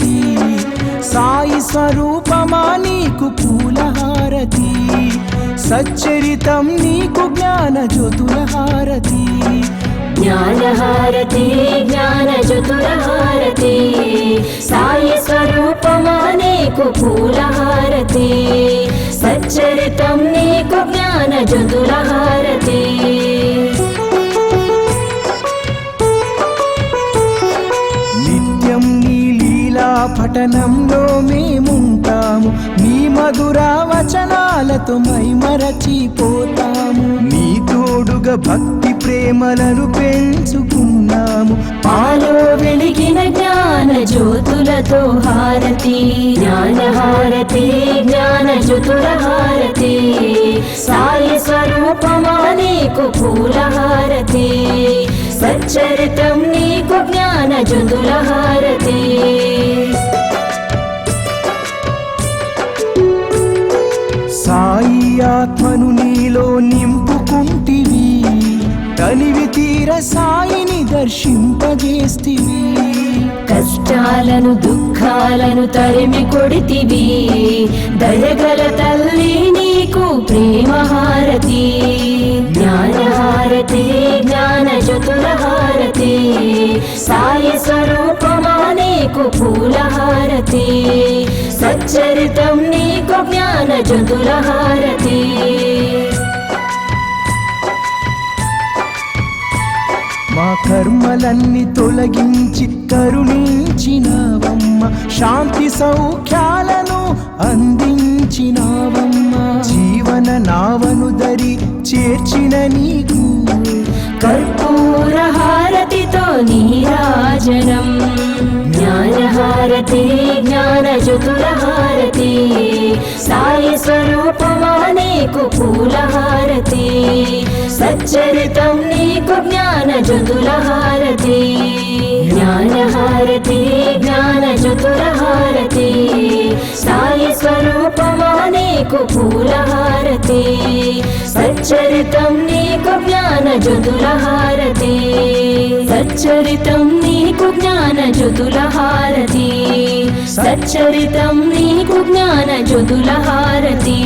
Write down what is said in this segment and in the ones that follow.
హారతి. సాయి స్వరూపమా నీకు పూల హారతి సచ్చరితం నీకు జ్ఞాన జ్యోతుల హారతి జ్ఞానహారతి జ్ఞానచతురహారతి సాయి స్వరూపమా నీకు పూలహారతి. సచ్చరితం నీకు జ్ఞానచతురహారతి పఠనంలో మేముంటాము. నీ మధుర వచనాలతో మైమరచిపోతాము నీ తోడుగా భక్తి ప్రేమలను పెంచుకున్నాము. పాలో వెలిగిన జ్ఞాన జ్యోతులతో హారతి. జ్ఞానహారతి జ్ఞానచతురహారతి సాయి స్వరూపమా నీకు పూలహారతి. సచ్చరితం నీకు జ్ఞానచతురహారతి సాయి ఆత్మను నీలో నింపుకుంటివి తనివి తీర సాయిని దర్శింపజేస్తివి. కష్టాలను దుఃఖాలను తరిమి కొడితివి దయగల తల్లి నీకు ప్రేమహారతి. సాయి స్వరూపమా నీకు పూలహారతి? సచ్చరితం నీకు జ్ఞాన చతురహారతి మా కర్మలన్నీ తొలగించి కరుణించినావమ్మ శాంతి సౌఖ్యాలను అందించినావమ్మ. జీవన నావను దరి చేర్చిన నీకు కర్పూర హారతితో నీరాజనం. జ్ఞానహారతి జ్ఞాన చతురహారతి సాయి స్వరూపమా నీకు పూలహారతి. సచ్చరితం నీకు జ్ఞాన నీకు పూలహారతి. సచ్చరితం నీకు జ్ఞాన జ్యోతులహారతి సచ్చరితం నీకు జ్ఞాన జ్యోతులహారతి సచ్చరితం నీకు జ్ఞాన జ్యోతులహారతి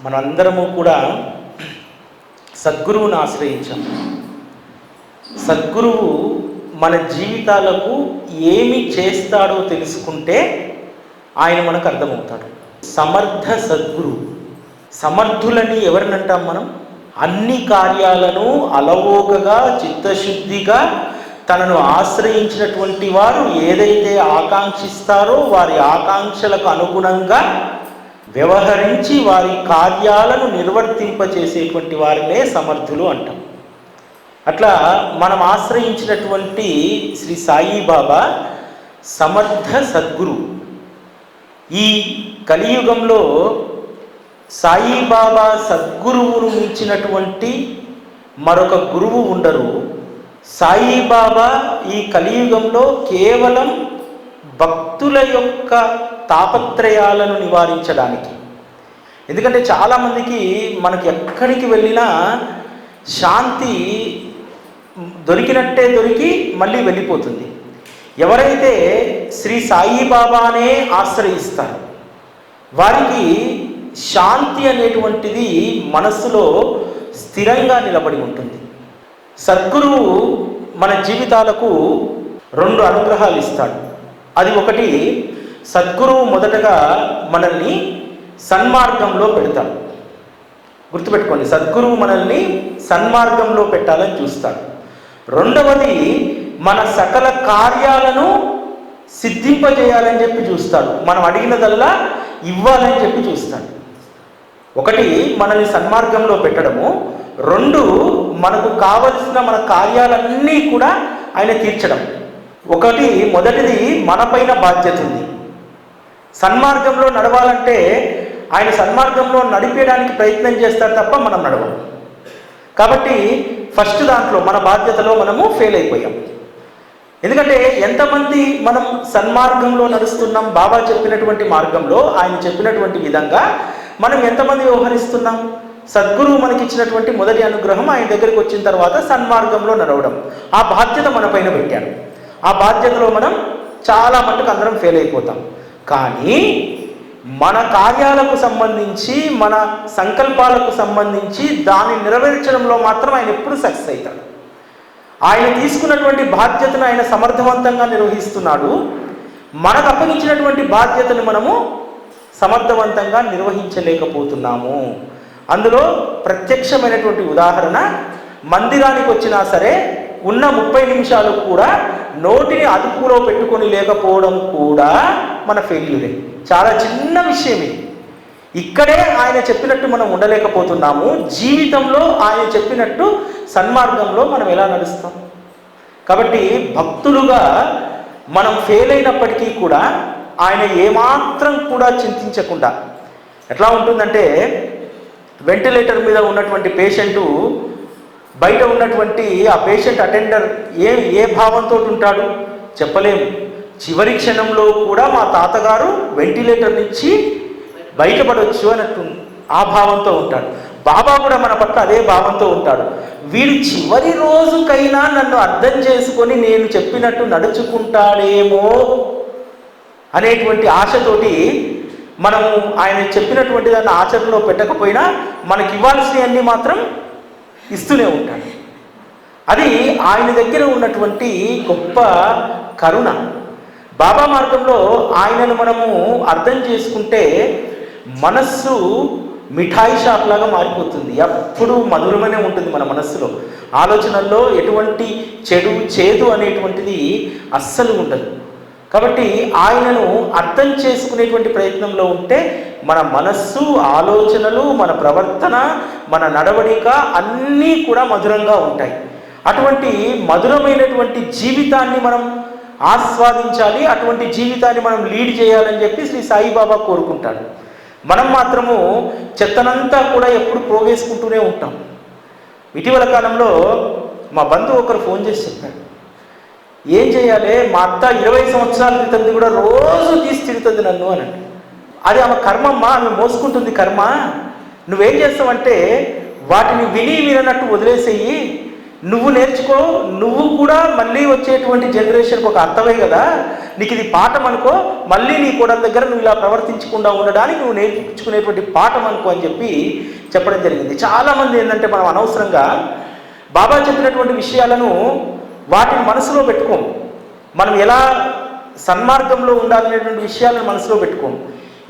మనందరము కూడా సద్గురువును ఆశ్రయించాం. సద్గురువు మన జీవితాలకు ఏమి చేస్తాడో తెలుసుకుంటే ఆయన మనకు అర్థమవుతాడు. సమర్థ సద్గురు. సమర్థులని ఎవరినంటాం మనం? అన్ని కార్యాలను అలవోకగా చిత్తశుద్ధిగా తనను ఆశ్రయించినటువంటి వారు ఏదైతే ఆకాంక్షిస్తారో వారి ఆకాంక్షలకు అనుగుణంగా వ్యవహరించి వారి కార్యాలను నిర్వర్తింపచేసేటువంటి వారినే సమర్థులు అంటాం. అట్లా మనం ఆశ్రయించినటువంటి శ్రీ సాయిబాబా సమర్థ సద్గురు. ఈ కలియుగంలో సాయిబాబా సద్గురువును మించినటువంటి మరొక గురువు ఉండరు. సాయిబాబా ఈ కలియుగంలో కేవలం భక్తుల యొక్క తాపత్రయాలను నివారించడానికి. ఎందుకంటే చాలామందికి మనకి ఎక్కడికి వెళ్ళినా శాంతి దొరికినట్టే దొరికి మళ్ళీ వెళ్ళిపోతుంది. ఎవరైతే శ్రీ సాయిబాబానే ఆశ్రయిస్తారు వారికి శాంతి అనేటువంటిది మనస్సులో స్థిరంగా నిలబడి ఉంటుంది. సద్గురువు మన జీవితాలకు రెండు అనుగ్రహాలు ఇస్తాడు. అది ఒకటి సద్గురువు మొదటగా మనల్ని సన్మార్గంలో పెడతాడు. గుర్తుపెట్టుకోండి సద్గురువు మనల్ని సన్మార్గంలో పెట్టాలని చూస్తాడు. రెండవది మన సకల కార్యాలను సిద్ధింపజేయాలని చెప్పి చూస్తాడు. మనం అడిగినదల్లా ఇవ్వాలని చెప్పి చూస్తాడు. ఒకటి మనల్ని సన్మార్గంలో పెట్టడము. రెండు మనకు కావలసిన మన కార్యాలన్నీ కూడా ఆయన తీర్చడం. ఒకటి మొదటిది మనపైన బాధ్యత ఉంది. సన్మార్గంలో నడవాలంటే ఆయన సన్మార్గంలో నడిపేయడానికి ప్రయత్నం చేస్తారు తప్ప మనం నడవం కాబట్టి ఫస్ట్ దాంట్లో మన బాధ్యతలో మనము ఫెయిల్ అయిపోయాం. ఎందుకంటే ఎంతమంది మనం సన్మార్గంలో నడుస్తున్నాం బాబా చెప్పినటువంటి మార్గంలో ఆయన చెప్పినటువంటి విధంగా మనం ఎంతమంది వ్యవహరిస్తున్నాం? సద్గురువు మనకి ఇచ్చినటువంటి మొదటి అనుగ్రహం ఆయన దగ్గరికి వచ్చిన తర్వాత సన్మార్గంలో నడవడం. ఆ బాధ్యత మన పైన పెట్టాడు. ఆ బాధ్యతలో మనం చాలా మటుకు అందరం ఫెయిల్ అయిపోతాం. కానీ మన కార్యాలకు సంబంధించి మన సంకల్పాలకు సంబంధించి దాన్ని నెరవేర్చడంలో మాత్రం ఆయన ఎప్పుడు సక్సెస్ అవుతాడు. ఆయన తీసుకున్నటువంటి బాధ్యతను ఆయన సమర్థవంతంగా నిర్వహిస్తున్నాడు. మనకు అప్పగించినటువంటి బాధ్యతను మనము సమర్థవంతంగా నిర్వహించలేకపోతున్నాము. అందులో ప్రత్యక్షమైనటువంటి ఉదాహరణ మందిరానికి వచ్చినా సరే ఉన్న ముప్పై నిమిషాలు కూడా నోటిని అదుపులో పెట్టుకొని లేకపోవడం కూడా మన ఫెయిల్యూరే చాలా చిన్న విషయం ఇది ఇక్కడే ఆయన చెప్పినట్టు మనం ఉండలేకపోతున్నాము. జీవితంలో ఆయన చెప్పినట్టు సన్మార్గంలో మనం ఎలా నడుస్తాం? కాబట్టి భక్తులుగా మనం ఫెయిల్ అయినప్పటికీ కూడా ఆయన ఏమాత్రం కూడా చింతించకుండా ఎట్లా ఉంటుందంటే వెంటిలేటర్ మీద ఉన్నటువంటి పేషెంటు బయట ఉన్నటువంటి ఆ పేషెంట్ అటెండర్ ఏ ఏ భావంతో ఉంటాడు? చెప్పలేము. చివరి క్షణంలో కూడా మా తాతగారు వెంటిలేటర్ నుంచి బయటపడవచ్చు అన్నట్టు ఆ భావంతో ఉంటాడు. బాబా కూడా మన పట్ల అదే భావంతో ఉంటాడు. వీడు చివరి రోజుకైనా నన్ను అర్థం చేసుకొని నేను చెప్పినట్టు నడుచుకుంటాడేమో అనేటువంటి ఆశతోటి మనము ఆయన చెప్పినటువంటి దాన్ని ఆచరణలో పెట్టకపోయినా మనకి ఇవ్వాల్సినవన్నీ మాత్రం ఇస్తూనే ఉంటాడు. అది ఆయన దగ్గర ఉన్నటువంటి గొప్ప కరుణ. బాబా మార్గంలో ఆయనను మనము అర్థం చేసుకుంటే మనస్సు మిఠాయి షాప్ లాగా మారిపోతుంది. ఎప్పుడు మధురమనే ఉంటుంది మన మనస్సులో. ఆలోచనల్లో ఎటువంటి చెడు చేదు అనేటువంటిది అస్సలు ఉండదు. కాబట్టి ఆయనను అర్థం చేసుకునేటువంటి ప్రయత్నంలో ఉంటే మన మనస్సు ఆలోచనలు మన ప్రవర్తన మన నడవడిక అన్నీ కూడా మధురంగా ఉంటాయి. అటువంటి మధురమైనటువంటి జీవితాన్ని మనం ఆస్వాదించాలి అటువంటి జీవితాన్ని మనం లీడ్ చేయాలని చెప్పి శ్రీ సాయిబాబా కోరుకుంటాడు. మనం మాత్రము చెత్తనంతా కూడా ఎప్పుడు పోగేసుకుంటూనే ఉంటాం. ఇటీవల కాలంలో మా బంధువు ఒకరు ఫోన్ చేసి చెప్పాడు ఏం చేయాలి? మా అత్త ఇరవై సంవత్సరాల క్రితంది కూడా రోజు తీసి తిడుతుంది నన్ను అని అది. ఆమె కర్మమ్మ ఆమె మోసుకుంటుంది కర్మ. నువ్వేం చేస్తావంటే వాటిని విని వినట్టు వదిలేసేయి. నువ్వు నేర్చుకో నువ్వు కూడా మళ్ళీ వచ్చేటువంటి జనరేషన్కి ఒక అర్థమే కదా. నీకు ఇది పాఠం అనుకో మళ్ళీ నీ కూడా దగ్గర నువ్వు ఇలా ప్రవర్తించకుండా ఉండడానికి నువ్వు నేర్చుకునేటువంటి పాఠం అనుకో అని చెప్పి చెప్పడం జరిగింది. చాలామంది ఏంటంటే మనం అనవసరంగా బాబా చెప్పినటువంటి విషయాలను వాటిని మనసులో పెట్టుకోము. మనం ఎలా సన్మార్గంలో ఉండాలనేటువంటి విషయాలను మనసులో పెట్టుకోము.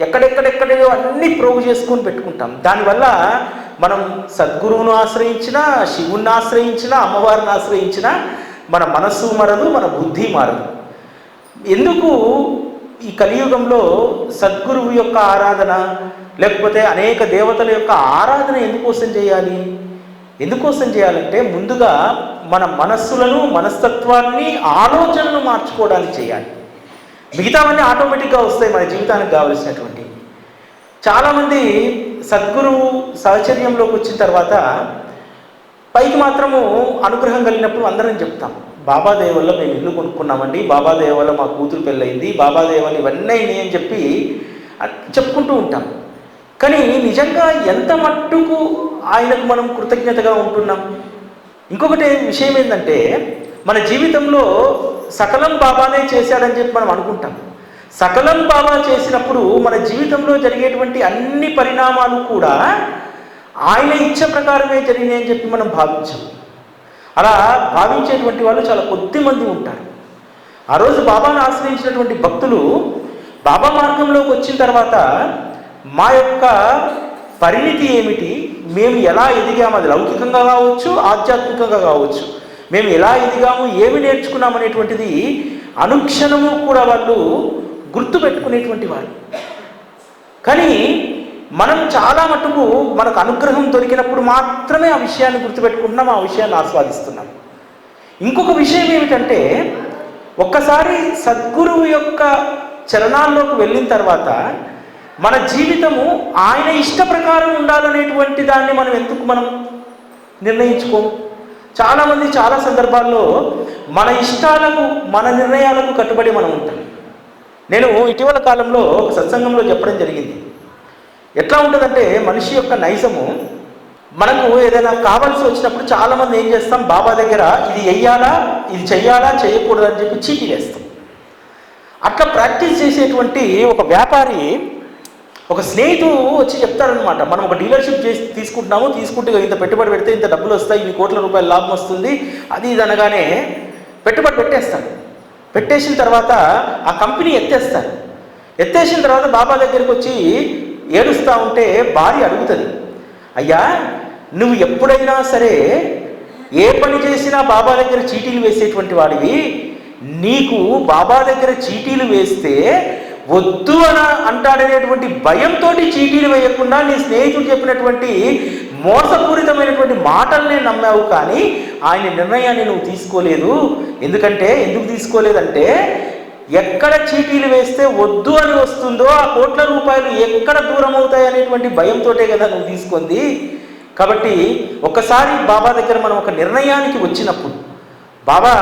ఎక్కడెక్కడెక్కడో అన్ని ప్రోగు చేసుకొని పెట్టుకుంటాం. దానివల్ల మనం సద్గురువును ఆశ్రయించినా శివుణ్ణి ఆశ్రయించినా అమ్మవారిని ఆశ్రయించినా మన మనస్సు మారదు మన బుద్ధి మారదు. ఎందుకు ఈ కలియుగంలో సద్గురువు యొక్క ఆరాధన లేకపోతే అనేక దేవతల యొక్క ఆరాధన ఎందుకోసం చేయాలి? ఎందుకోసం చేయాలంటే ముందుగా మన మనస్సులను మనస్తత్వాన్ని ఆలోచనలు మార్చుకోవడానికి చేయాలి. మిగతావన్నీ ఆటోమేటిక్గా వస్తాయి మన జీవితానికి కావలసినటువంటి. చాలామంది సద్గురువు సహచర్యంలోకి వచ్చిన తర్వాత పైకి మాత్రము అనుగ్రహం కలిగినప్పుడు అందరం చెప్తాం బాబా వల్ల మేము ఇల్లు కొనుక్కున్నామండి బాబా వల్ల మా కూతురు పెళ్ళయింది బాబా వల్ల ఇవన్నీ అయినాయి అని చెప్పి చెప్పుకుంటూ ఉంటాం. కానీ నిజంగా ఎంత మట్టుకు ఆయనకు మనం కృతజ్ఞతగా ఉంటున్నాం? ఇంకొకటి విషయం ఏంటంటే మన జీవితంలో సకలం బాబానే చేశాడని చెప్పి మనం అనుకుంటాం. సకలం బాబా చేసినప్పుడు మన జీవితంలో జరిగేటువంటి అన్ని పరిణామాలు కూడా ఆయన ఇచ్చ ప్రకారమే జరిగినాయి అని చెప్పి మనం భావించాం అలా భావించేటువంటి వాళ్ళు చాలా కొద్ది మంది ఉంటారు. ఆ రోజు బాబాను ఆశ్రయించినటువంటి భక్తులు బాబా మార్గంలోకి వచ్చిన తర్వాత మా యొక్క పరిణితి ఏమిటి? మేము ఎలా ఎదిగాము? అది లౌకికంగా కావచ్చు ఆధ్యాత్మికంగా కావచ్చు. మేము ఎలా ఎదిగాము? ఏమి నేర్చుకున్నాం అనేటువంటిది అనుక్షణము కూడా వాళ్ళు గుర్తుపెట్టుకునేటువంటి వారు. కానీ మనం చాలా మటుకు మనకు అనుగ్రహం దొరికినప్పుడు మాత్రమే ఆ విషయాన్ని గుర్తుపెట్టుకుంటున్నాం ఆ విషయాన్ని ఆస్వాదిస్తున్నాం. ఇంకొక విషయం ఏమిటంటే ఒక్కసారి సద్గురువు యొక్క చరణాల్లోకి వెళ్ళిన తర్వాత మన జీవితము ఆయన ఇష్ట ప్రకారం ఉండాలనేటువంటి దాన్ని మనం ఎందుకు మనం నిర్ణయించుకోము చాలామంది చాలా సందర్భాల్లో మన ఇష్టాలకు మన నిర్ణయాలకు కట్టుబడి మనం ఉంటాం. నేను ఇటీవల కాలంలో ఒక సత్సంగంలో చెప్పడం జరిగింది. ఎట్లా ఉంటుందంటే మనిషి యొక్క నైజము మనకు ఏదైనా కావాల్సి వచ్చినప్పుడు చాలామంది ఏం చేస్తాం బాబా దగ్గర ఇది వెయ్యాలా ఇది చెయ్యాలా చేయకూడదని చెప్పి చీటీ వేస్తాం. అట్లా ప్రాక్టీస్ చేసేటువంటి ఒక వ్యాపారి ఒక స్నేహితుడు వచ్చి చెప్తారనమాట మనం ఒక డీలర్షిప్ చేసి తీసుకుంటున్నాము తీసుకుంటే ఇంత పెట్టుబడి పెడితే ఇంత డబ్బులు వస్తాయి ఇన్ని కోట్ల రూపాయల లాభం వస్తుంది అది ఇది అనగానే పెట్టుబడి పెట్టేస్తాడు. పెట్టేసిన తర్వాత ఆ కంపెనీ ఎత్తేస్తారు. ఎత్తేసిన తర్వాత బాబా దగ్గరికి వచ్చి ఏడుస్తూ ఉంటే భార్య అడుగుతుంది అయ్యా నువ్వు ఎప్పుడైనా సరే ఏ పని చేసినా బాబా దగ్గర చీటీలు వేసేటువంటి వాడివి నీకు బాబా దగ్గర చీటీలు వేస్తే వద్దు అని అంటాడనేటువంటి భయంతో చీటీలు వేయకుండా నీ స్నేహితుడు చెప్పినటువంటి మోసపూరితమైనటువంటి మాటల్ని నమ్మావు కానీ ఆయన నిర్ణయాన్ని నువ్వు తీసుకోలేదు. ఎందుకంటే ఎందుకు తీసుకోలేదంటే ఎక్కడ చీటీలు వేస్తే వద్దు అని వస్తుందో ఆ కోట్ల రూపాయలు ఎక్కడ దూరం అవుతాయి అనేటువంటి భయంతోటే కదా నువ్వు తీసుకుంది. కాబట్టి ఒకసారి బాబా దగ్గర మనం ఒక నిర్ణయానికి వచ్చినప్పుడు బాబా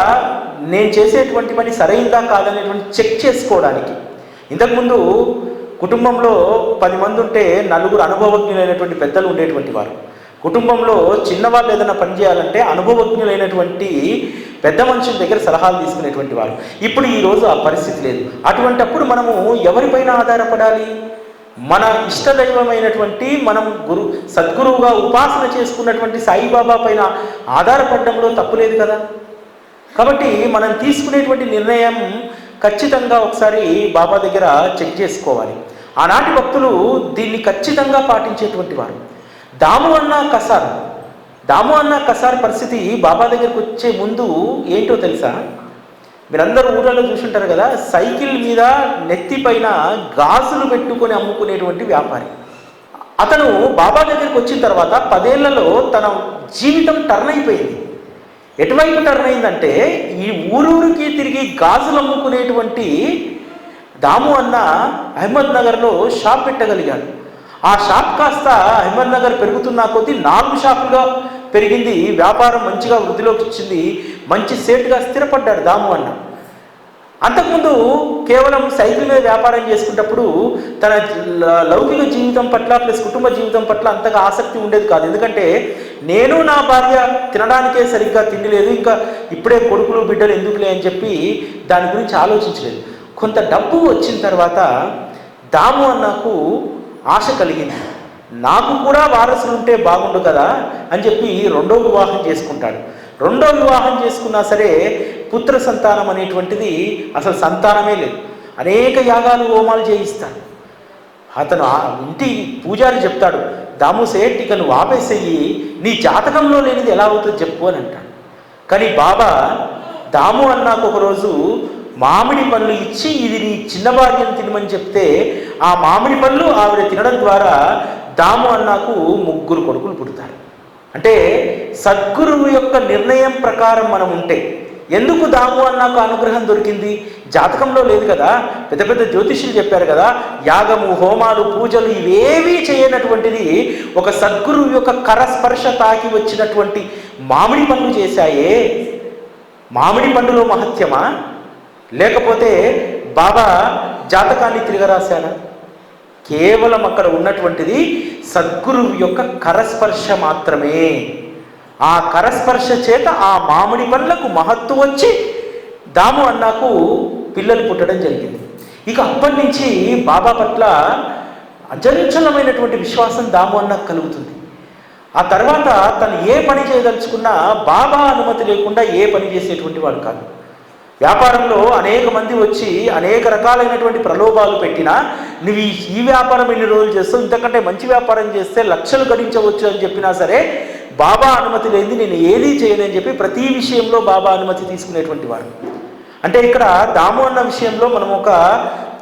నేను చేసేటువంటి పని సరైందా కాదనేటువంటి చెక్ చేసుకోవడానికి ఇంతకుముందు కుటుంబంలో పది మంది ఉంటే నలుగురు అనుభవజ్ఞులైనటువంటి పెద్దలు ఉండేటువంటి వారు. కుటుంబంలో చిన్నవాళ్ళు ఏదైనా పని చేయాలంటే అనుభవజ్ఞులైనటువంటి పెద్ద మనుషుల దగ్గర సలహాలు తీసుకునేటువంటి వారు. ఇప్పుడు ఈరోజు ఆ పరిస్థితి లేదు. అటువంటప్పుడు మనము ఎవరిపైన ఆధారపడాలి? మన ఇష్టదైవమైనటువంటి మనం గురు సద్గురువుగా ఉపాసన చేసుకున్నటువంటి సాయిబాబా పైన ఆధారపడడంలో తప్పు లేదు కదా? కాబట్టి మనం తీసుకునేటువంటి నిర్ణయం ఖచ్చితంగా ఒకసారి బాబా దగ్గర చెక్ చేసుకోవాలి. ఆనాటి భక్తులు దీన్ని ఖచ్చితంగా పాటించేటువంటి వారు. దాము అన్న కసార్ దాము అన్న కసార్ పరిస్థితి బాబా దగ్గరికి వచ్చే ముందు ఏంటో తెలుసా? మీరందరూ ఊళ్ళలో చూసుంటారు కదా సైకిల్ మీద నెత్తి పైన గాజులు పెట్టుకొని అమ్ముకునేటువంటి వ్యాపారి. అతను బాబా దగ్గరికి వచ్చిన తర్వాత పదేళ్ళలో తన జీవితం టర్న్ అయిపోయింది. ఎటువైపు టర్న్ అయిందంటే ఈ ఊరూరికి తిరిగి గాజులు అమ్ముకునేటువంటి దాము అన్న అహ్మద్ నగర్లో షాప్ పెట్టగలిగాడు. ఆ షాప్ కాస్త అహ్మద్ నగర్ పెరుగుతున్న కొద్దీ నాలుగు షాపులుగా పెరిగింది. వ్యాపారం మంచిగా వృద్ధిలోకి వచ్చింది. మంచి సేటుగా స్థిరపడ్డాడు దాము అన్న. అంతకుముందు కేవలం సైకిల్ మీద వ్యాపారం చేసుకున్నప్పుడు తన లౌకిక జీవితం పట్ల ప్లస్ కుటుంబ జీవితం పట్ల అంతగా ఆసక్తి ఉండేది కాదు. ఎందుకంటే నేను నా భార్య తినడానికే సరిగ్గా తిండి లేదు. ఇంకా ఇప్పుడే కొడుకులు బిడ్డలు ఎందుకులే అని చెప్పి దాని గురించి ఆలోచించలేదు. కొంత డబ్బు వచ్చిన తర్వాత దాము అన్నకు ఆశ కలిగింది. నాకు కూడా వారసులు ఉంటే బాగుండు కదా అని చెప్పి రెండో వివాహం చేసుకుంటాడు. రెండో వివాహం చేసుకున్నా సరే పుత్ర సంతానం అనేటువంటిది అసలు సంతానమే లేదు. అనేక యాగాలు హోమాలు చేయిస్తాడు. అతను ఆ ఇంటి పూజారి చెప్తాడు దాము సేట్ ఇక నువ్వు ఆపేసేయి నీ జాతకంలో లేనిది ఎలా అవుతుందో చెప్పు అని అంటాడు. కానీ బాబా దాము అన్నాకు ఒకరోజు మామిడి పళ్ళు ఇచ్చి ఇది నీ చిన్న భార్యను తినమని చెప్తే ఆ మామిడి పళ్ళు ఆవిడ తినడం ద్వారా దాము అన్నాకు ముగ్గురు కొడుకులు పుడతారు. అంటే సద్గురువు యొక్క నిర్ణయం ప్రకారం మనం ఉంటే ఎందుకు దాము అన్నాకు అనుగ్రహం దొరికింది? జాతకంలో లేదు కదా. పెద్ద పెద్ద జ్యోతిష్యులు చెప్పారు కదా యాగము హోమాలు పూజలు ఇవేవీ చేయనటువంటిది ఒక సద్గురు యొక్క కరస్పర్శ తాకి వచ్చినటువంటి మామిడి పండు చేశాయే. మామిడి పండులో మహత్యమా? లేకపోతే బాబా జాతకాన్ని తిరగరాశారా కేవలం అక్కడ ఉన్నటువంటిది సద్గురువు యొక్క కరస్పర్శ మాత్రమే. ఆ కరస్పర్శ చేత ఆ మామిడి పండ్లకు మహత్తు వచ్చి దాము అన్నాకు పిల్లలు పుట్టడం జరిగింది. ఇక అప్పటి నుంచి బాబా పట్ల అజంచలమైనటువంటి విశ్వాసం దాము అన్నకు కలుగుతుంది. ఆ తర్వాత తను ఏ పని చేయదలుచుకున్నా బాబా అనుమతి లేకుండా ఏ పని చేసేటువంటి వాడు కాదు. వ్యాపారంలో అనేక మంది వచ్చి అనేక రకాలైనటువంటి ప్రలోభాలు పెట్టినా నువ్వు ఈ- ఈ వ్యాపారం ఎన్ని రోజులు చేస్తావు? ఇంతకంటే మంచి వ్యాపారం చేస్తే లక్షలు గడించవచ్చు అని చెప్పినా సరే బాబా అనుమతి లేనిది నేను ఏదీ చేయనని చెప్పి ప్రతి విషయంలో బాబా అనుమతి తీసుకునేటువంటి వాడు. అంటే ఇక్కడ దాము అన్న విషయంలో మనం ఒక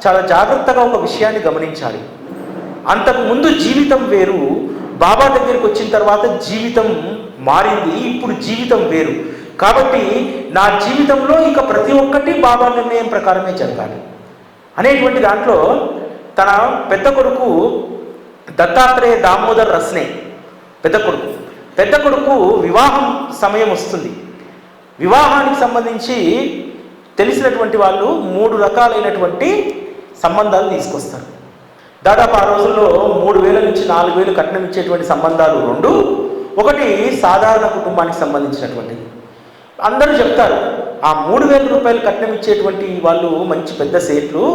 చాలా జాగ్రత్తగా ఒక విషయాన్ని గమనించాలి. అంతకు ముందు జీవితం వేరు బాబా దగ్గరికి వచ్చిన తర్వాత జీవితం మారింది ఇప్పుడు జీవితం వేరు. కాబట్టి నా జీవితంలో ఇక ప్రతి ఒక్కటి బాబా నిర్ణయం ప్రకారమే జరగాలి. అనేటువంటి దాంట్లో తన పెద్ద కొడుకు దత్తాత్రేయ దామోదర్ రస్నే పెద్ద కొడుకు. పెద్ద కొడుకు వివాహం సమయం వస్తుంది. వివాహానికి సంబంధించి తెలిసినటువంటి వాళ్ళు మూడు రకాలైనటువంటి సంబంధాలు తీసుకొస్తారు. దాదాపు ఆ రోజుల్లో మూడు వేల నుంచి నాలుగు వేలు కట్నం ఇచ్చేటువంటి సంబంధాలు రెండు. ఒకటి సాధారణ కుటుంబానికి సంబంధించినటువంటిది అందరూ చెప్తారు ఆ మూడు వేల రూపాయలు కట్నం ఇచ్చేటువంటి వాళ్ళు మంచి పెద్ద సేట్లు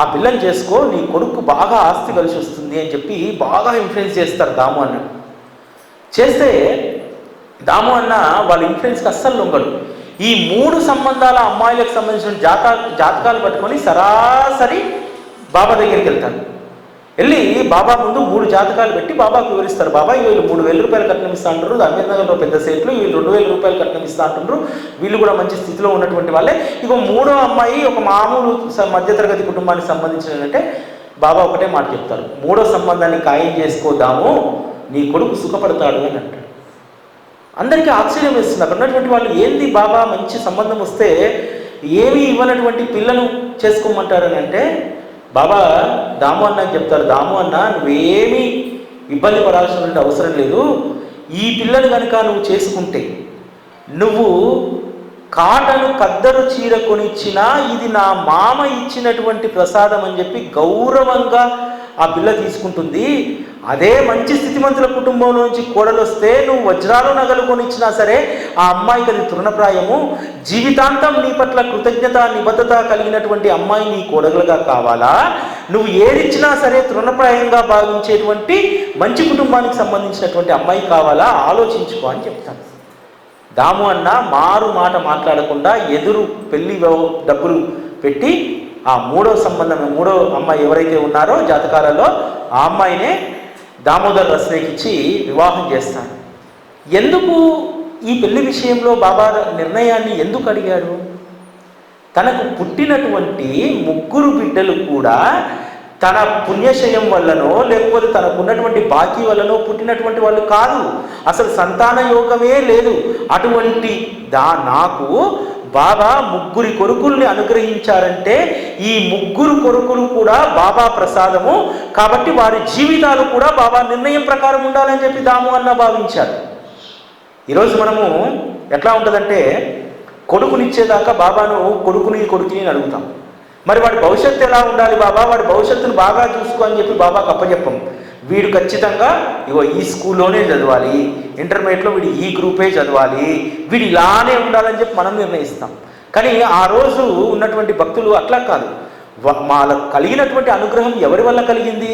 ఆ పిల్లని చేసుకో నీ కొడుకు బాగా ఆస్తి కలిసి వస్తుంది అని చెప్పి బాగా ఇన్ఫ్లుయెన్స్ చేస్తారు దాము అన్న చేస్తే దాము అన్న వాళ్ళ ఇన్ఫ్లుయెన్స్కి అస్సలు లొంగడు. ఈ మూడు సంబంధాల అమ్మాయిలకు సంబంధించిన జాతా జాతకాలు పట్టుకొని సరాసరి బాబా దగ్గరికి వెళ్తాడు వెళ్ళి బాబా ముందు మూడు జాతకాలు పెట్టి బాబాకు వివరిస్తారు. బాబా వీళ్ళు మూడు వేల రూపాయలు కట్నం ఇస్తా అంటారు అమీర్నగర్లో పెద్ద సేట్లు వీళ్ళు రెండు వేల రూపాయలు కట్నం ఇస్తా అంటున్నారు వీళ్ళు కూడా మంచి స్థితిలో ఉన్నటువంటి వాళ్ళే. ఇక మూడో అమ్మాయి ఒక మామూలు మధ్యతరగతి కుటుంబానికి సంబంధించిన అంటే బాబా ఒకటే మాట చెప్తారు. మూడో సంబంధాన్ని ఖాయం చేసుకోదాము నీ కొడుకు సుఖపడతాడు అని అంటాడు. అందరికీ ఆశ్చర్యం వేస్తుంది అక్కడ ఉన్నటువంటి వాళ్ళు ఏంది బాబా మంచి సంబంధం వస్తే ఏమీ ఇవ్వనటువంటి పిల్లను చేసుకోమంటారని అంటే బాబా దాము అన్న చెప్తారు. దాము అన్న నువ్వేమీ ఇబ్బంది పడాల్సినటువంటి అవసరం లేదు. ఈ పిల్లలు కనుక నువ్వు చేసుకుంటే నువ్వు కాటను కద్దరు చీర కొనిచ్చినా ఇది నా మామ ఇచ్చినటువంటి ప్రసాదం అని చెప్పి గౌరవంగా ఆ పిల్ల తీసుకుంటుంది. అదే మంచి స్థితిమంతుల కుటుంబంలో నుంచి కోడలు వస్తే నువ్వు వజ్రాలు నగలు కొనిచ్చినా సరే ఆ అమ్మాయికి అది తృణప్రాయము. జీవితాంతం నీ పట్ల కృతజ్ఞత నిబద్ధత కలిగినటువంటి అమ్మాయి నీ కోడలుగా కావాలా? నువ్వు ఏదిచ్చినా సరే తృణప్రాయంగా భావించేటువంటి మంచి కుటుంబానికి సంబంధించినటువంటి అమ్మాయి కావాలా? ఆలోచించుకో అని చెప్తాను. దాము అన్న మారు మాట మాట్లాడకుండా ఎదురు పెళ్ళి డబ్బులు పెట్టి ఆ మూడో సంబంధం మూడో అమ్మాయి ఎవరైతే ఉన్నారో జాతకాలలో ఆ అమ్మాయినే దామోదర్ రస్నేకి వివాహం చేస్తాడు. ఎందుకు ఈ పెళ్ళి విషయంలో బాబా నిర్ణయాన్ని ఎందుకు అడిగాడు తనకు పుట్టినటువంటి ముగ్గురు బిడ్డలు కూడా తన పుణ్యశయం వల్లనో లేకపోతే తనకున్నటువంటి బాకీ వల్లనో పుట్టినటువంటి వాళ్ళు కాదు. అసలు సంతాన యోగమే లేదు. అటువంటి దా నాకు బాబా ముగ్గురి కొడుకుల్ని అనుగ్రహించారంటే ఈ ముగ్గురు కొడుకులు కూడా బాబా ప్రసాదము. కాబట్టి వారి జీవితాలు కూడా బాబా నిర్ణయం ప్రకారం ఉండాలని చెప్పి దాము అన్న భావించారు. ఈరోజు మనము ఎట్లా ఉంటుందంటే కొడుకునిచ్చేదాకా బాబాను కొడుకుని కొడుకుని అడుగుతాం. మరి వాడి భవిష్యత్తు ఎలా ఉండాలి బాబా? వాడి భవిష్యత్తును బాగా చూసుకో అని చెప్పి బాబాకు అప్పచెప్పం. వీడు ఖచ్చితంగా ఇగో ఈ స్కూల్లోనే చదవాలి ఇంటర్మీడియట్లో వీడు ఈ గ్రూపే చదవాలి వీడు ఇలానే ఉండాలని చెప్పి మనం నిర్ణయిస్తాం. కానీ ఆ రోజు ఉన్నటువంటి భక్తులు అట్లా కాదు. వాళ్ళకు కలిగినటువంటి అనుగ్రహం ఎవరి వల్ల కలిగింది?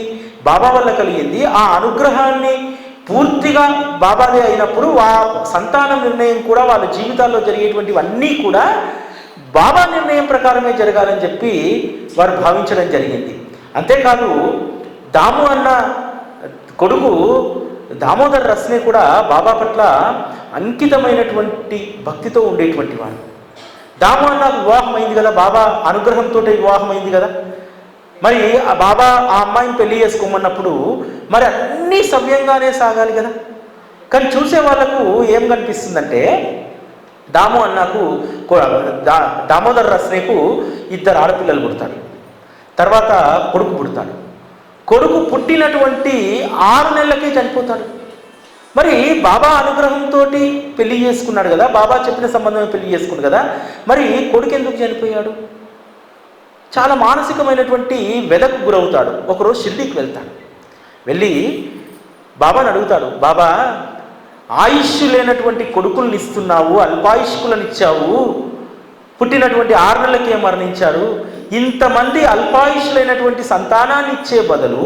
బాబా వల్ల కలిగింది. ఆ అనుగ్రహాన్ని పూర్తిగా బాబాదే అయినప్పుడు ఆ సంతానం నిర్ణయం కూడా వాళ్ళ జీవితాల్లో జరిగేటువంటివన్నీ కూడా బాబా నిర్ణయం ప్రకారమే జరగాలని చెప్పి వారు భావించడం జరిగింది. అంతేకాదు దాము అన్న కొడుకు దామోదర్ రస్నే కూడా బాబా పట్ల అంకితమైనటువంటి భక్తితో ఉండేటువంటి వాడు. దామోహన్ నాకు వివాహం అయింది కదా బాబా అనుగ్రహంతో వివాహం అయింది కదా. మరి ఆ బాబా ఆ అమ్మాయిని పెళ్ళి చేసుకోమన్నప్పుడు మరి అన్నీ సవ్యంగానే సాగాలి కదా. కానీ చూసే వాళ్ళకు ఏం కనిపిస్తుందంటే దాము అన్నకు కొ- దామోదర్ రస్నేకు ఇద్దరు ఆడపిల్లలు పుడతాడు తర్వాత కొడుకు పుడతాడు. కొడుకు పుట్టినటువంటి ఆరు నెలలకే చనిపోతాడు. మరి బాబా అనుగ్రహంతో పెళ్ళి చేసుకున్నాడు కదా బాబా చెప్పిన సంబంధమే పెళ్ళి చేసుకుంది కదా మరి కొడుకు ఎందుకు చనిపోయాడు? చాలా మానసికమైనటువంటి వెదకు గురవుతాడు. ఒకరోజు షిర్డీకి వెళ్తాడు. వెళ్ళి బాబాని అడుగుతాడు బాబా ఆయుష్ లేనటువంటి కొడుకుల్ని ఇస్తున్నావు అల్పాయుష్కులను ఇచ్చావు పుట్టినటువంటి ఆరు నెలలకే మరణించారు? ఇంతమంది అల్పాయుష్లైనటువంటి సంతానాన్ని ఇచ్చే బదులు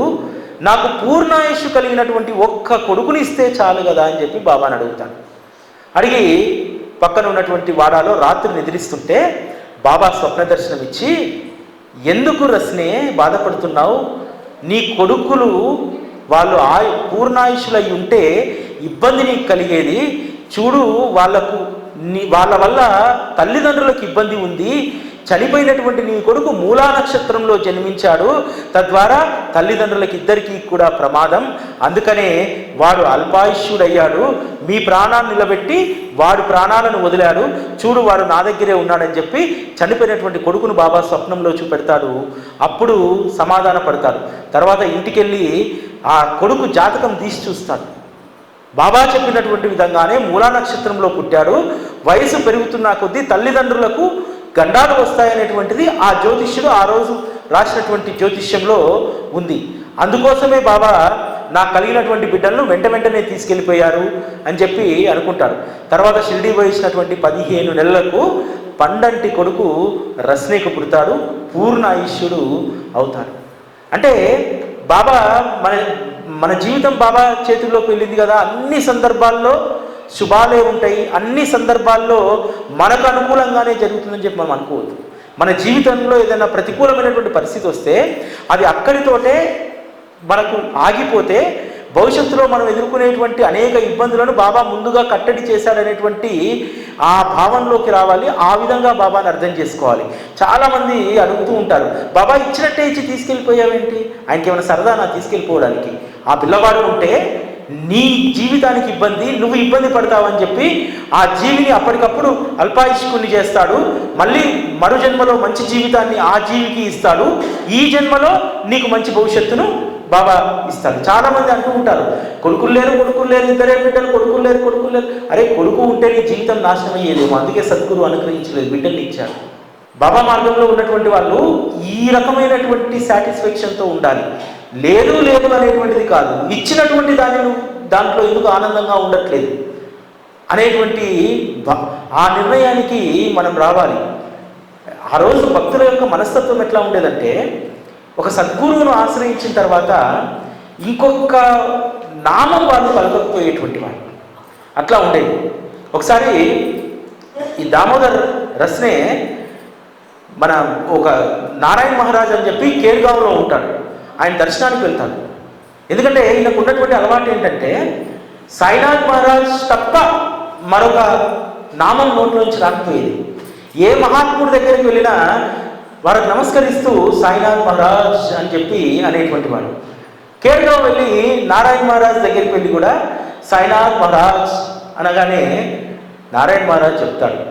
నాకు పూర్ణాయుష్ కలిగినటువంటి ఒక్క కొడుకుని ఇస్తే చాలు కదా అని చెప్పి బాబాని అడుగుతాడు. అడిగి పక్కన ఉన్నటువంటి వాడాలో రాత్రి నిద్రిస్తుంటే బాబా స్వప్న దర్శనం ఇచ్చి ఎందుకు రస్నే బాధపడుతున్నావు? నీ కొడుకులు వాళ్ళు ఆయు పూర్ణాయుషులై ఉంటే ఇబ్బంది నీకు కలిగేది. చూడు వాళ్ళకు నీ వాళ్ళ వల్ల తల్లిదండ్రులకు ఇబ్బంది ఉంది. చనిపోయినటువంటి నీ కొడుకు మూలా నక్షత్రంలో జన్మించాడు. తద్వారా తల్లిదండ్రులకి ఇద్దరికీ కూడా ప్రమాదం. అందుకనే వాడు అల్పాయుష్యుడయ్యాడు. మీ ప్రాణాన్ని నిలబెట్టి వాడు ప్రాణాలను వదిలాడు. చూడు వాడు నా దగ్గరే ఉన్నాడని చెప్పి చనిపోయినటువంటి కొడుకును బాబా స్వప్నంలో చూపెడతాడు. అప్పుడు సమాధాన పడతాడు. తర్వాత ఇంటికెళ్ళి ఆ కొడుకు జాతకం తీసి చూస్తాడు. బాబా చెప్పినటువంటి విధంగానే మూలా నక్షత్రంలో పుట్టాడు. వయసు పెరుగుతున్న కొద్దీ తల్లిదండ్రులకు గండాలు వస్తాయనేటువంటిది ఆ జ్యోతిష్యుడు ఆ రోజు రాసినటువంటి జ్యోతిష్యంలో ఉంది. అందుకోసమే బాబా నాకు కలిగినటువంటి బిడ్డలను వెంట వెంటనే తీసుకెళ్ళిపోయారు అని చెప్పి అనుకుంటారు. తర్వాత షిరిడి వహించినటువంటి పదిహేను నెలలకు పండంటి కొడుకు రస్నేకు పుడతాడు పూర్ణ ఆయుష్యుడు అవుతాడు. అంటే బాబా మన మన జీవితం బాబా చేతుల్లోకి వెళ్ళింది కదా. అన్ని సందర్భాల్లో శుభాలే ఉంటాయి. అన్ని సందర్భాల్లో మనకు అనుకూలంగానే జరుగుతుందని చెప్పి మనం అనుకోవద్దు. మన జీవితంలో ఏదైనా ప్రతికూలమైనటువంటి పరిస్థితి వస్తే అది అక్కడితోటే మనకు ఆగిపోతే భవిష్యత్తులో మనం ఎదుర్కొనేటువంటి అనేక ఇబ్బందులను బాబా ముందుగా కట్టడి చేశాడనేటువంటి ఆ భావంలోకి రావాలి. ఆ విధంగా బాబాని అర్థం చేసుకోవాలి. చాలామంది అడుగుతూ ఉంటారు బాబా ఇచ్చినట్టే ఇచ్చి తీసుకెళ్ళిపోయావేంటి? ఆయనకి ఏమైనా సరదా నా తీసుకెళ్ళిపోవడానికి? ఆ పిల్లవాడు ఉంటే నీ జీవితానికి ఇబ్బంది నువ్వు ఇబ్బంది పడతావని చెప్పి ఆ జీవిని అప్పటికప్పుడు అల్పాయుష్కుని చేస్తాడు. మళ్ళీ మరు జన్మలో మంచి జీవితాన్ని ఆ జీవికి ఇస్తాడు. ఈ జన్మలో నీకు మంచి భవిష్యత్తును బాబా ఇస్తాడు. చాలామంది అంటూ ఉంటారు కొడుకులు లేరు కొడుకులు లేరు ఇద్దరే బిడ్డలు కొడుకులు లేరు కొడుకులు లేరు. అరే కొడుకు ఉంటే నీ జీవితం నాశనం అయ్యేదేమో అందుకే సద్గురు అనుగ్రహించలేదు బిడ్డల్ని ఇచ్చాడు. బాబా మార్గంలో ఉన్నటువంటి వాళ్ళు ఈ రకమైనటువంటి సాటిస్ఫాక్షన్తో ఉండాలి. లేదు లేదు అనేటువంటిది కాదు. ఇచ్చినటువంటి దాన్ని నువ్వు దాంట్లో ఎందుకు ఆనందంగా ఉండట్లేదు? అనేటువంటి ఆ నిర్ణయానికి మనం రావాలి. ఆ రోజు భక్తుల యొక్క మనస్తత్వం ఎట్లా ఉండేదంటే ఒక సద్గురువును ఆశ్రయించిన తర్వాత ఇంకొక నామం వాళ్ళు పలకపోయేటువంటి వాళ్ళు. అట్లా ఉండేది. ఒకసారి ఈ దామోదర్ రస్నే మన ఒక నారాయణ మహారాజ్ అని చెప్పి కేర్గావ్లో ఉంటాడు. ఆయన దర్శనానికి వెళ్తాడు. ఎందుకంటే ఈయనకు ఉన్నటువంటి అలవాటు ఏంటంటే సాయినాథ్ మహారాజ్ తప్ప మరొక నామం నోట్లోంచి రాకపోయేది. ఏ మహాత్ముడి దగ్గరికి వెళ్ళినా వారికి నమస్కరిస్తూ సాయినాథ్ మహారాజ్ అని చెప్పి అనేటువంటి వాడు. కేరళ వెళ్ళి నారాయణ మహారాజ్ దగ్గరికి వెళ్ళి కూడా సాయినాథ్ మహారాజ్ అనగానే నారాయణ మహారాజ్ చెప్తాడు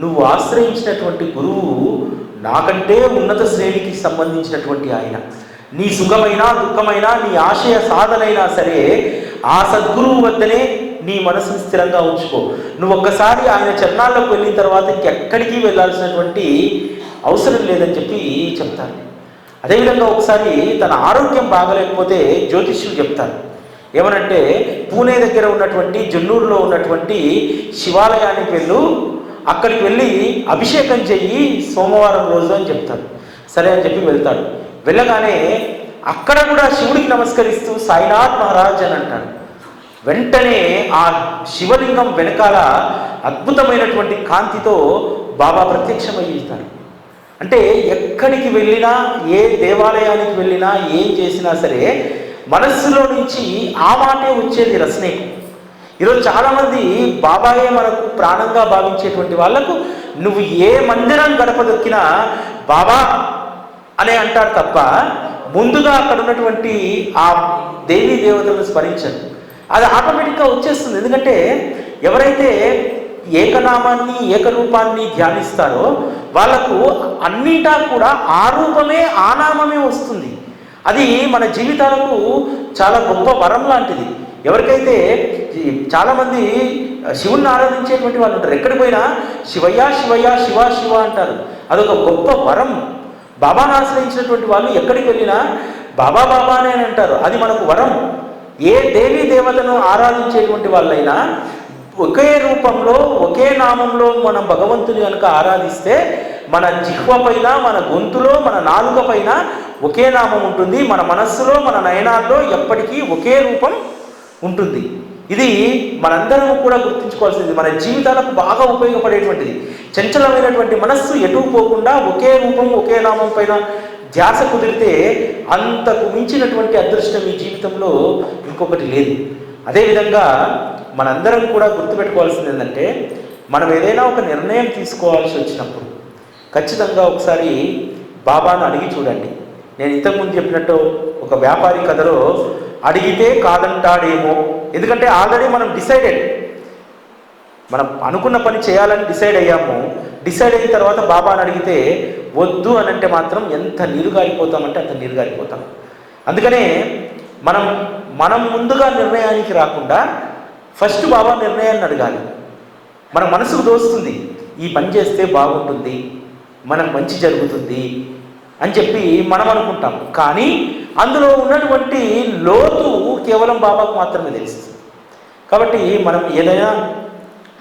నువ్వు ఆశ్రయించినటువంటి గురువు నాకంటే ఉన్నత శ్రేణికి సంబంధించినటువంటి ఆయన. నీ సుఖమైనా దుఃఖమైనా నీ ఆశయ సాధనైనా సరే ఆ సద్గురువు వద్దనే నీ మనసును స్థిరంగా ఉంచుకో. నువ్వు ఒక్కసారి ఆయన చరణాల్లోకి వెళ్ళిన తర్వాత ఇంకెక్కడికి వెళ్ళాల్సినటువంటి అవసరం లేదని చెప్పి చెప్తారు. అదేవిధంగా ఒకసారి తన ఆరోగ్యం బాగలేకపోతే జ్యోతిష్యులు చెప్తారు. ఏమనంటే పూణే దగ్గర ఉన్నటువంటి జన్నూరులో ఉన్నటువంటి శివాలయానికి వెళ్ళు అక్కడికి వెళ్ళి అభిషేకం చెయ్యి సోమవారం రోజు అని చెప్తారు. సరే అని చెప్పి వెళ్తాడు వెళ్ళగానే అక్కడ కూడా శివుడికి నమస్కరిస్తూ సాయినాథ్ మహారాజ్ అని అంటాడు వెంటనే ఆ శివలింగం వెనకాల అద్భుతమైనటువంటి కాంతితో బాబా ప్రత్యక్షమయ్యిస్తాడు అంటే ఎక్కడికి వెళ్ళినా ఏ దేవాలయానికి వెళ్ళినా ఏం చేసినా సరే మనస్సులో నుంచి ఆ మాటే వచ్చేది రసనే ఈరోజు చాలామంది బాబాయే మనకు ప్రాణంగా భావించేటువంటి వాళ్ళకు నువ్వు ఏ మందిరం గడపదొక్కినా బాబా అనే అంటారు తప్ప ముందుగా అక్కడ ఉన్నటువంటి ఆ దేవీ దేవతలను స్మరించండి. అది ఆటోమేటిక్గా వచ్చేస్తుంది. ఎందుకంటే ఎవరైతే ఏకనామాన్ని ఏకరూపాన్ని ధ్యానిస్తారో వాళ్ళకు అన్నిటా కూడా ఆ రూపమే ఆ నామమే వస్తుంది. అది మన జీవితాలకు చాలా గొప్ప వరం లాంటిది. ఎవరికైతే చాలామంది శివుణ్ణి ఆరాధించేటువంటి వాళ్ళు ఉంటారు ఎక్కడికి పోయినా శివయ్య శివయ్య శివ శివ అంటారు. అదొక గొప్ప వరం. బాబాను ఆశ్రయించినటువంటి వాళ్ళు ఎక్కడికి వెళ్ళినా బాబా బాబానే అని అంటారు. అది మనకు వరం. ఏ దేవీ దేవతను ఆరాధించేటువంటి వాళ్ళైనా ఒకే రూపంలో ఒకే నామంలో మనం భగవంతుని కనుక ఆరాధిస్తే మన జిహ్వ పైన మన గొంతులో మన నాలుక పైన ఒకే నామం ఉంటుంది. మన మనస్సులో మన నయనాల్లో ఎప్పటికీ ఒకే రూపం ఉంటుంది. ఇది మనందరం కూడా గుర్తుంచుకోవాల్సింది. మన జీవితాలకు బాగా ఉపయోగపడేటువంటిది. చంచలమైనటువంటి మనస్సు ఎటు పోకుండా ఒకే రూపం ఒకే నామం పైన ధ్యాస కుదిరితే అంతకు మించినటువంటి అదృష్టం ఈ జీవితంలో ఇంకొకటి లేదు. అదేవిధంగా మనందరం కూడా గుర్తుపెట్టుకోవాల్సింది ఏంటంటే మనం ఏదైనా ఒక నిర్ణయం తీసుకోవాల్సి వచ్చినప్పుడు ఖచ్చితంగా ఒకసారి బాబాను అడిగి చూడండి. నేను ఇంతకుముందు చెప్పినట్టు ఒక వ్యాపారి కథలో అడిగితే కాదంటాడేమో ఎందుకంటే ఆల్రెడీ మనం డిసైడెడ్ మనం అనుకున్న పని చేయాలని డిసైడ్ అయ్యాము. డిసైడ్ అయిన తర్వాత బాబాని అడిగితే వద్దు అని అంటే మాత్రం ఎంత నీరుగారిపోతామంటే అంత నీరుగారిపోతాం అందుకనే మనం మనం ముందుగా నిర్ణయానికి రాకుండా ఫస్ట్ బాబా నిర్ణయాన్ని అడగాలి. మన మనసుకు దోస్తుంది ఈ పని చేస్తే బాగుంటుంది మనకు మంచి జరుగుతుంది అని చెప్పి మనం అనుకుంటాం. కానీ అందులో ఉన్నటువంటి లోతు కేవలం బాబాకు మాత్రమే తెలుస్తుంది కాబట్టి మనం ఏదైనా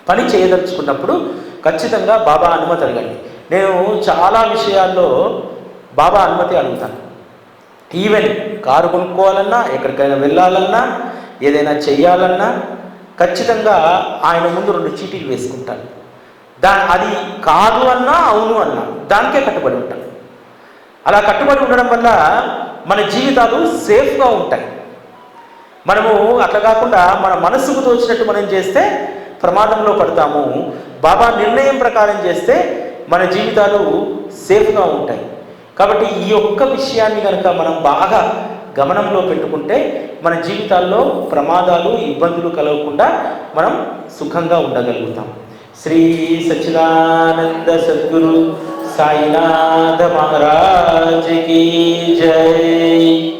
పని చేయదలుచుకున్నప్పుడు ఖచ్చితంగా బాబా అనుమతి అడగండి. నేను చాలా విషయాల్లో బాబా అనుమతి అడుగుతాను. ఈవెన్ కారు కొనుక్కోవాలన్నా ఎక్కడికైనా వెళ్ళాలన్నా ఏదైనా చెయ్యాలన్నా ఖచ్చితంగా ఆయన ముందు రెండు చీటీలు వేసుకుంటాను దా అది కాదు అన్నా అవును అన్నా దానికే కట్టుబడి ఉంటాను అలా కట్టుబడి ఉండడం వల్ల మన జీవితాలు సేఫ్గా ఉంటాయి. మనము అట్లా కాకుండా మన మనసుకు తోచినట్టు మనం చేస్తే ప్రమాదంలో పడతాము. బాబా నిర్ణయం ప్రకారం చేస్తే మన జీవితాలు సేఫ్గా ఉంటాయి. కాబట్టి ఈ ఒక్క విషయాన్ని కనుక మనం బాగా గమనంలో పెట్టుకుంటే మన జీవితాల్లో ప్రమాదాలు ఇబ్బందులు కలగకుండా మనం సుఖంగా ఉండగలుగుతాం. శ్రీ సచ్చిదానంద సద్గురు సాయినాథ మహారాజ్ కీ జై